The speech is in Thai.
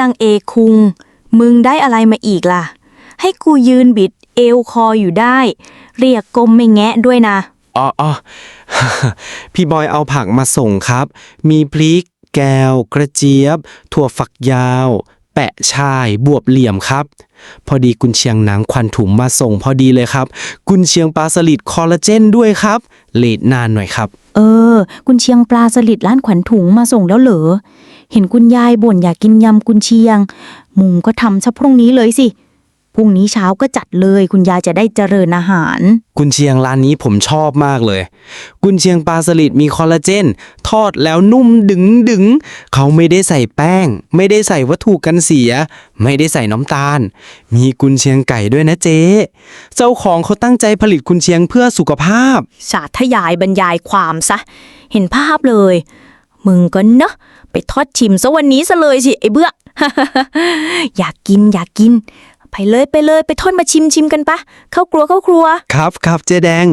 นางเอคุง มึงได้อะไรมาอีกล่ะ ให้กูยืนบิดเอวคออยู่ได้ เรียกกลมไม่แงะด้วยนะ อ๋อออ พี่บอยเอาผักมาส่งครับ มีพริก แก้วกระเจี๊ยบ ถั่วฝักยาว แปะชายบวบเหลี่ยมครับ พอดีกุนเชียงหนังควันถุงมาส่งพอดีเลยครับ กุนเชียงปลาสลิดคอลลาเจนด้วยครับเลดนานหน่อยครับ เออ กุนเชียงปลาสลิดร้านขวัญถุงมาส่งแล้วเหรอ เห็นคุณยายบ่นอยากกินยำกุนเชียง มุงก็ทำซะพรุ่งนี้เลยสิ พรุ่งนี้เช้าก็จัดเลย คุณยายจะได้เจริญอาหาร กุนเชียงร้านนี้ผมชอบมากเลย กุนเชียงปลาสลิดมีคอลลาเจน ทอดแล้วนุ่มดึงดึงเขาไม่ได้ใส่แป้ง ไม่ได้ใส่วัตถุกันเสีย ไม่ได้ใส่น้ำตาล มีกุนเชียงไก่ด้วยนะเจ๊เจ้าของเขาตั้งใจผลิตกุนเชียงเพื่อสุขภาพ สาธยายบรรยายความซะ เห็นภาพเลย มึงก็เนอะไปทอดชิมซะวันนี้ซะเลยสิไอ้เบื้อ อยากกินอยากกิน ไปเลยไปเลยไปทอดมาชิมชิมกันปะเข้าครัวเข้าครัว ครับครับเจ๊แดง